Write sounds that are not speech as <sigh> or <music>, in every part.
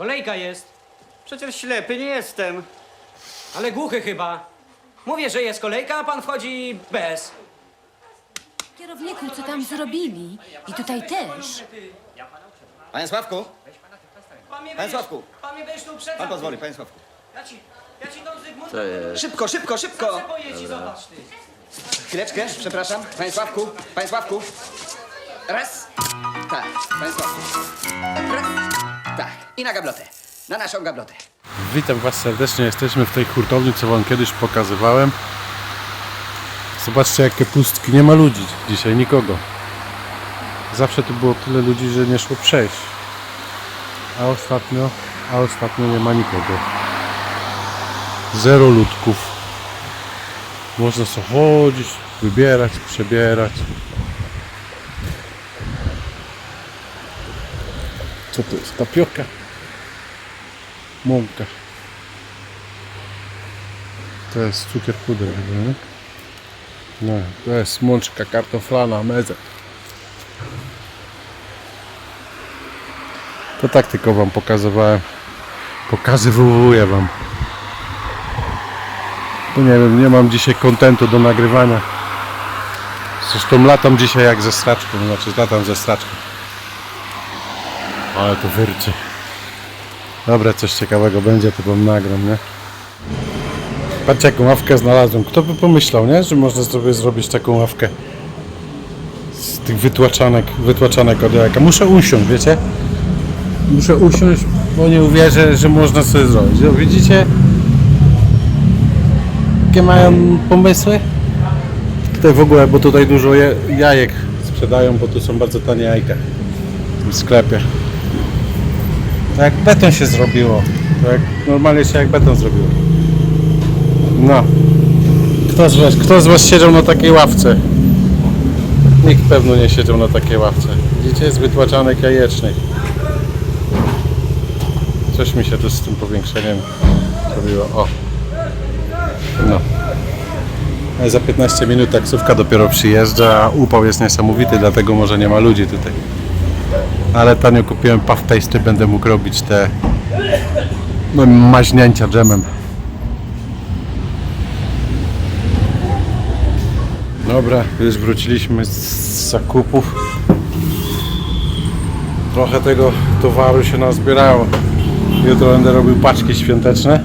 Kolejka jest. Przecież ślepy nie jestem. Ale głuchy chyba. Mówię, że jest kolejka, a pan wchodzi bez. Kierowniku, co tam zrobili? I tutaj też. Panie Sławku, Pan mnie Panie Sławku. Pan mnie będziesz tu uprzedzał. pan pozwoli, panie Sławku. Ja ci, ja ci dam Zygmunt. Szybko, szybko, szybko! Zobacz ty. Chwileczkę, przepraszam. Panie Sławku, panie Sławku. Raz. Tak, panie Sławku. Raz. I na gablotę. Na naszą gablotę. Witam Was serdecznie. Jesteśmy w tej hurtowni, co Wam kiedyś pokazywałem. Zobaczcie, jakie pustki. Nie ma ludzi dzisiaj, nikogo. Zawsze tu było tyle ludzi, że nie szło przejść. A ostatnio, a ostatnio nie ma nikogo. Zero ludków. Można sobie chodzić, wybierać, przebierać. Co to jest? Tapioka? Mąka. To jest cukier puder, nie? No, to jest mączka kartoflana, meze. To tak tylko wam pokazywałem. Pokazywuję wam. Bo nie wiem, nie mam dzisiaj kontentu do nagrywania. Zresztą latam dzisiaj jak ze straczką, znaczy latam ze straczką. Ale to wyrczy. Dobra, coś ciekawego będzie, to wam nagram, nie? Patrzcie, jaką ławkę znalazłem. Kto by pomyślał, nie? Że można sobie zrobić taką ławkę z tych wytłaczanek, wytłaczanek od jajka. Muszę usiąść, wiecie? Muszę usiąść, bo nie uwierzę, że można sobie zrobić. No, widzicie? Jakie mają pomysły? Tutaj w ogóle, bo tutaj dużo je- jajek sprzedają, bo tu są bardzo tanie jajka w sklepie. To jak beton się zrobiło. To jak normalnie się jak beton zrobiło. No. Kto z, was, kto z Was siedział na takiej ławce? Nikt pewno nie siedział na takiej ławce. Widzicie, jest wytłaczanek jajecznych. Coś mi się tu z tym powiększeniem zrobiło. O. No. Ale za 15 minut taksówka dopiero przyjeżdża, a upał jest niesamowity, dlatego może nie ma ludzi tutaj. Ale tanio kupiłem puff pasty, będę mógł robić te no, maźnięcia dżemem. Dobra, już wróciliśmy z zakupów. Trochę tego towaru się nazbierało. Jutro będę robił paczki świąteczne.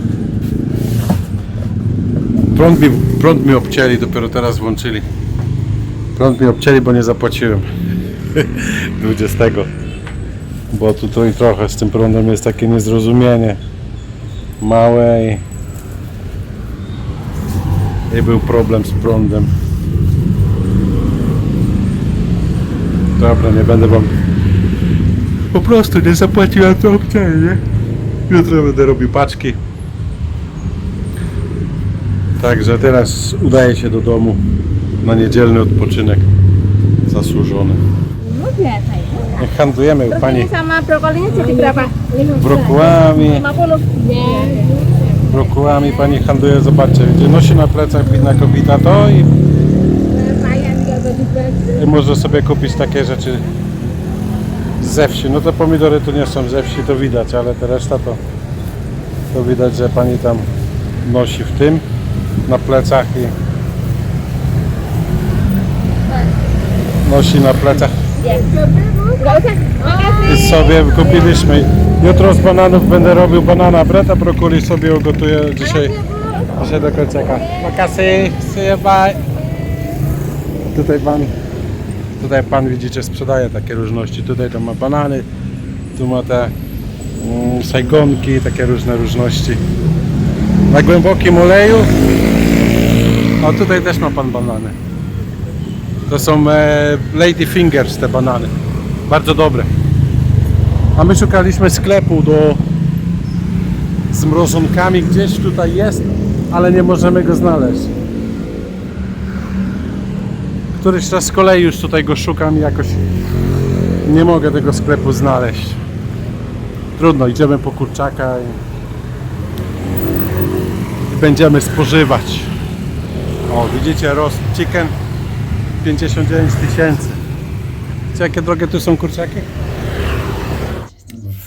Prąd mi, prąd mi obcięli, dopiero teraz włączyli. Prąd mi obcięli, bo nie zapłaciłem. <laughs> 20. Bo tutaj trochę z tym prądem jest takie niezrozumienie. Małe i, i był problem z prądem. Dobra, nie będę wam. Po prostu nie zapłaciłem to obcięcie, nie? Jutro będę robił paczki. Także teraz udaję się do domu na niedzielny odpoczynek zasłużony. Jak handlujemy pani Ini sama brokolinya jadi berapa? brokułami, 50. brokułami pani handluje, zobaczcie, gdzie nosi na plecach widna kobieta to i, i może sobie kupić takie rzeczy ze wsi. No te pomidory tu nie są ze wsi, to widać, ale ta reszta to, to widać, że pani tam nosi w tym na plecach i nosi na plecach Sobie kupiliśmy. Jutro z bananów będę robił banana bread, a brokoli sobie ugotuję dzisiaj, dzisiaj do końcaka. Makasy, see you, bye. Tutaj pan, tutaj pan widzicie sprzedaje takie różności. Tutaj to ma banany, tu ma te mm, sajgonki, takie różne różności. Na głębokim oleju. A tutaj też ma pan banany. To są e, Lady Fingers te banany. Bardzo dobre. A my szukaliśmy sklepu do z mrożonkami. Gdzieś tutaj jest, ale nie możemy go znaleźć. Któryś raz z kolei już tutaj go szukam i jakoś nie mogę tego sklepu znaleźć. Trudno, idziemy po kurczaka i, i będziemy spożywać. O, widzicie, roast chicken 59 tysięcy. Wiecie, jakie drogie tu są kurczaki?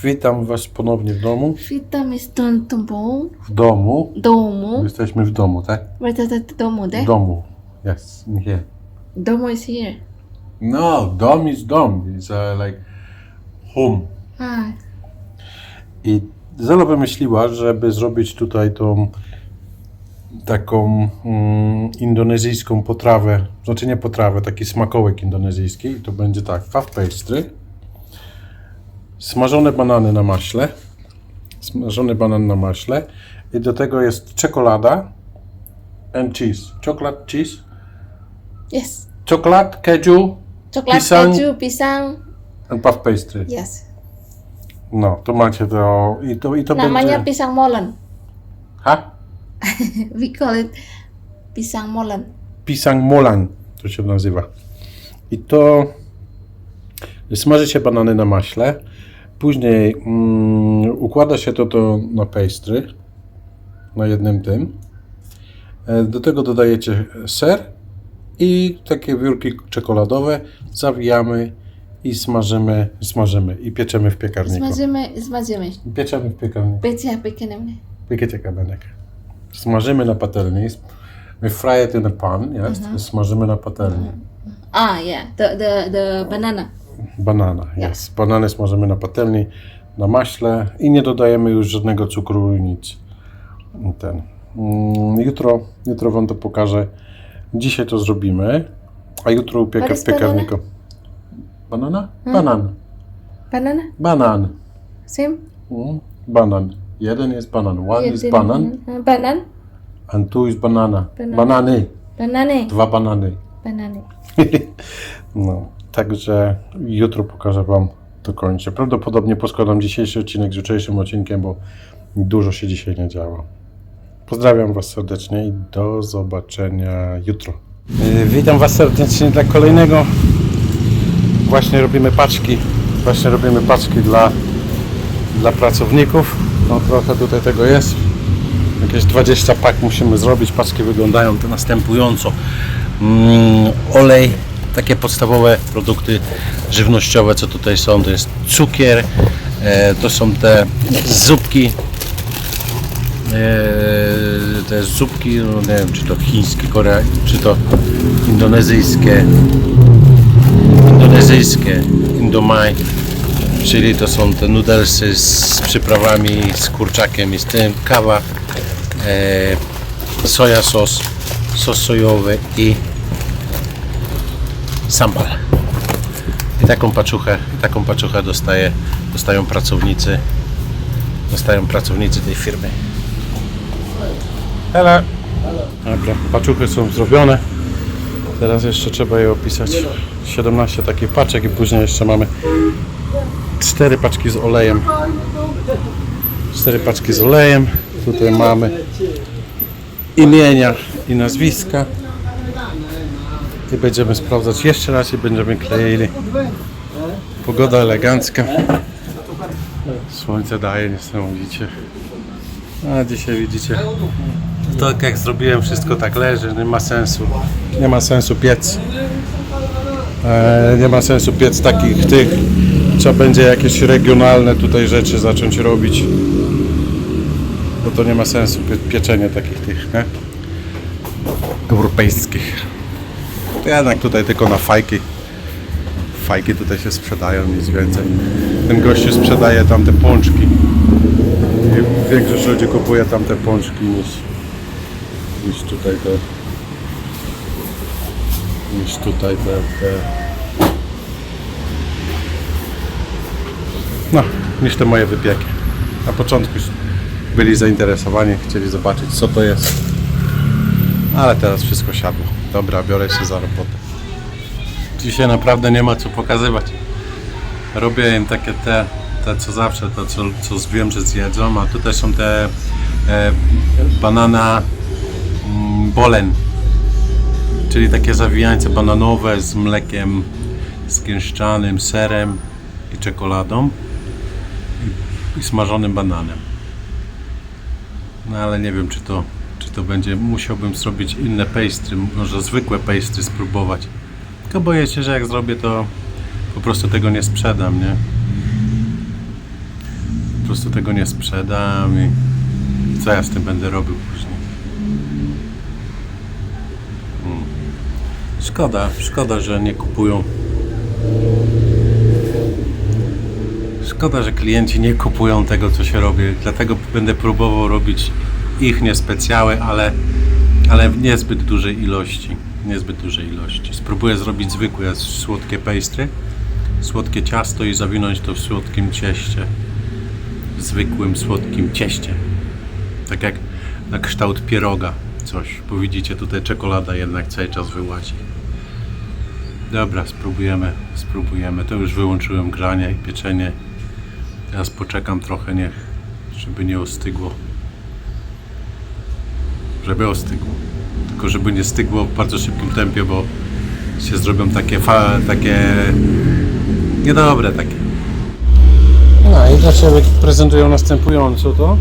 Witam Was ponownie w domu. Witam z tą tobą. W domu. Domu. Jesteśmy w domu, tak? The domu W there? domu. Yes, here. Domu is here. No, dom is dom. It's uh, like home. Ah, I Zela wymyśliła, żeby zrobić tutaj tą taką mm, indonezyjską potrawę, znaczy nie potrawę, taki smakołek indonezyjski. I to będzie tak, puff pastry, smażone banany na maśle, smażony banan na maśle i do tego jest czekolada and cheese. Chocolate cheese, yes. chocolate, keju Coklat Pisang. keju, pisang. and puff pastry. Yes. No, to macie to i to, i to Namanya będzie... pisang molen. Ha? <laughs> We call it pisang molen. Pisang Molan to się nazywa. I to smaży się banany na maśle. Później mm, układa się to, to na pastry na jednym tym. E, Do tego dodajecie ser i takie wiórki czekoladowe. Zawijamy i smażymy, smażymy i pieczemy w piekarniku. Smażymy, smażymy. Pieczemy w piekarniku. Piecie, piekniemy. Piekecie kabenek. Smażymy na patelni. We fry it in a pan, yes? Smażymy na patelni. Ah, yeah. The, the, the banana. Banana, jest. Banany smażymy na patelni, na maśle i nie dodajemy już żadnego cukru i nic. Ten. Mm, Jutro, jutro Wam to pokażę. Dzisiaj to zrobimy, a jutro upiekę What w is piekarniku. Banana? Banan. Banana? Banan. Same? Mm, Banan. Jeden jest banan. One is Jeden- banan Uh, Banan? and two is banana. Banana. Banany. Banane. Dwa banany. Banane. <laughs> No, także jutro pokażę Wam do końca. Prawdopodobnie poskładam dzisiejszy odcinek z jutrzejszym odcinkiem, bo dużo się dzisiaj nie działo. Pozdrawiam Was serdecznie i do zobaczenia jutro. Witam Was serdecznie dla kolejnego. Właśnie robimy paczki. Właśnie robimy paczki dla, dla pracowników. No trochę tutaj tego jest. Jakieś 20 pak musimy zrobić. Paczki wyglądają to następująco. Mm, olej, takie podstawowe produkty żywnościowe, co tutaj są, to jest cukier, e, to są te zupki, e, te zupki, no nie wiem, czy to chińskie, korea, czy to indonezyjskie, indonezyjskie, indomaj, czyli to są te nudelsy z przyprawami, z kurczakiem i z tym, kawa, e, soja sos, sos sojowy i sambal. I taką paczuchę, taką paczuchę dostaje, dostają pracownicy, dostają pracownicy tej firmy. Hello. Dobra, paczuchy są zrobione. Teraz jeszcze trzeba je opisać. 17 takich paczek i później jeszcze mamy 4 paczki z olejem. 4 paczki z olejem. Tutaj mamy imienia i nazwiska. I będziemy sprawdzać jeszcze raz i będziemy kleili. Pogoda elegancka. Słońce daje niesamowicie. A dzisiaj widzicie, to jak zrobiłem, wszystko tak leży, nie ma sensu. Nie ma sensu piec. E, nie ma sensu piec takich tych. Trzeba będzie jakieś regionalne tutaj rzeczy zacząć robić. Bo to nie ma sensu pie- pieczenie takich tych, nie? Europejskich. To jednak tutaj tylko na fajki. Fajki tutaj się sprzedają, nic więcej. Ten gościu sprzedaje tam te pączki. I większość ludzi kupuje tam te pączki niż, niż tutaj te niż tutaj te, te no, niż te moje wypieki. Na początku byli zainteresowani, chcieli zobaczyć co to jest. Ale teraz wszystko siadło. Dobra, biorę się za robotę. Dzisiaj naprawdę nie ma co pokazywać. Robię im takie te, te co zawsze, to co, co wiem, że zjedzą, a tutaj są te e, banana mm, bolen, czyli takie zawijańce bananowe z mlekiem, z gęszczanym serem i czekoladą i, smażonym bananem. No ale nie wiem, czy to, czy to będzie. Musiałbym zrobić inne pastry, może zwykłe pastry spróbować. Tylko boję się, że jak zrobię, to po prostu tego nie sprzedam, nie? prostu tego nie sprzedam i co ja z tym będę robił później. Hmm. Szkoda, szkoda, że nie kupują. Szkoda, że klienci nie kupują tego, co się robi. Dlatego będę próbował robić ich niespecjałe, ale, ale w niezbyt dużej ilości. Niezbyt dużej ilości. Spróbuję zrobić zwykłe słodkie pastry, słodkie ciasto i zawinąć to w słodkim cieście. W zwykłym słodkim cieście. Tak jak na kształt pieroga coś. Bo widzicie, tutaj czekolada jednak cały czas wyłazi. Dobra, spróbujemy, spróbujemy. To już wyłączyłem granie i pieczenie. Teraz poczekam trochę, niech, żeby nie ostygło. Żeby ostygło. Tylko żeby nie stygło w bardzo szybkim tempie, bo się zrobią takie fa- takie niedobre takie. No i dla Ciebie prezentują następująco to.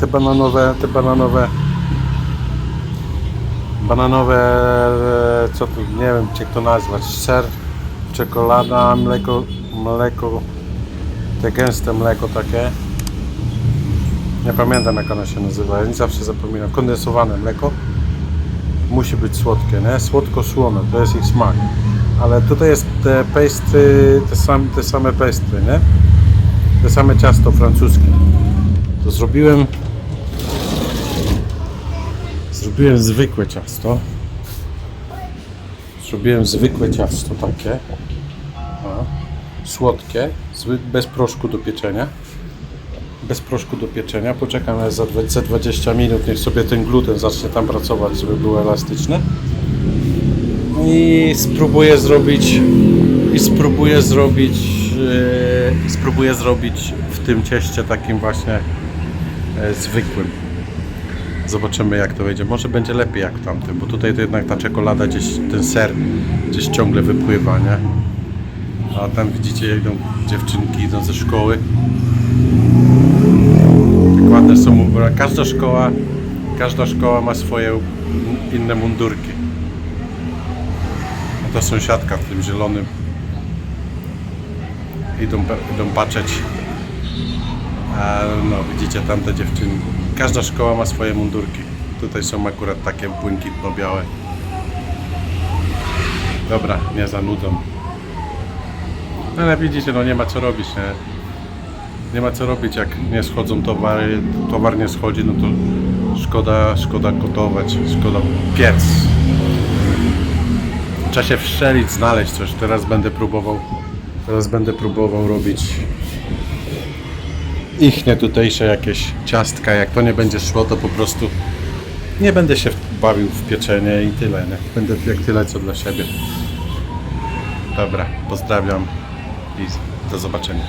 Te bananowe, te bananowe bananowe, e, co tu, nie wiem jak to nazwać, ser, czekolada, mleko, mleko, te gęste mleko takie. Nie pamiętam jak ono się nazywa, ja zawsze zapominam. Kondensowane mleko. Musi być słodkie, nie? Słodko-słone, to jest ich smak. Ale tutaj jest te pastry, te, sam, te same pastry, nie? Te same ciasto francuskie. To zrobiłem Zrobiłem zwykłe ciasto. Zrobiłem zwykłe ciasto takie. Słodkie, bez proszku do pieczenia. Bez proszku do pieczenia. Poczekam za dwa- za 20 minut, niech sobie ten gluten zacznie tam pracować, żeby było elastyczne. I spróbuję zrobić i spróbuję zrobić yy, spróbuję zrobić w tym cieście takim właśnie e, zwykłym. Zobaczymy jak to wyjdzie. Może będzie lepiej jak w tamtym, bo tutaj to jednak ta czekolada gdzieś, ten ser gdzieś ciągle wypływa, nie? A tam widzicie idą dziewczynki, idą ze szkoły. Tak ładne są ubrania. Każda szkoła, każda szkoła ma swoje inne mundurki. A to sąsiadka w tym zielonym. Idą, idą patrzeć a no widzicie tamte dziewczyny. Każda szkoła ma swoje mundurki. Tutaj są akurat takie błękitno-białe. Dobra, nie zanudzą. No ale widzicie, no nie ma co robić, nie? Nie ma co robić, jak nie schodzą towary, towar nie schodzi, no to szkoda, szkoda gotować, szkoda piec. Trzeba się wszczelić, znaleźć coś. Teraz będę próbował, teraz będę próbował robić ich nie tutejsze jakieś ciastka. Jak to nie będzie szło, to po prostu nie będę się bawił w pieczenie i tyle. Nie? Będę jak tyle co dla siebie. Dobra, pozdrawiam i do zobaczenia.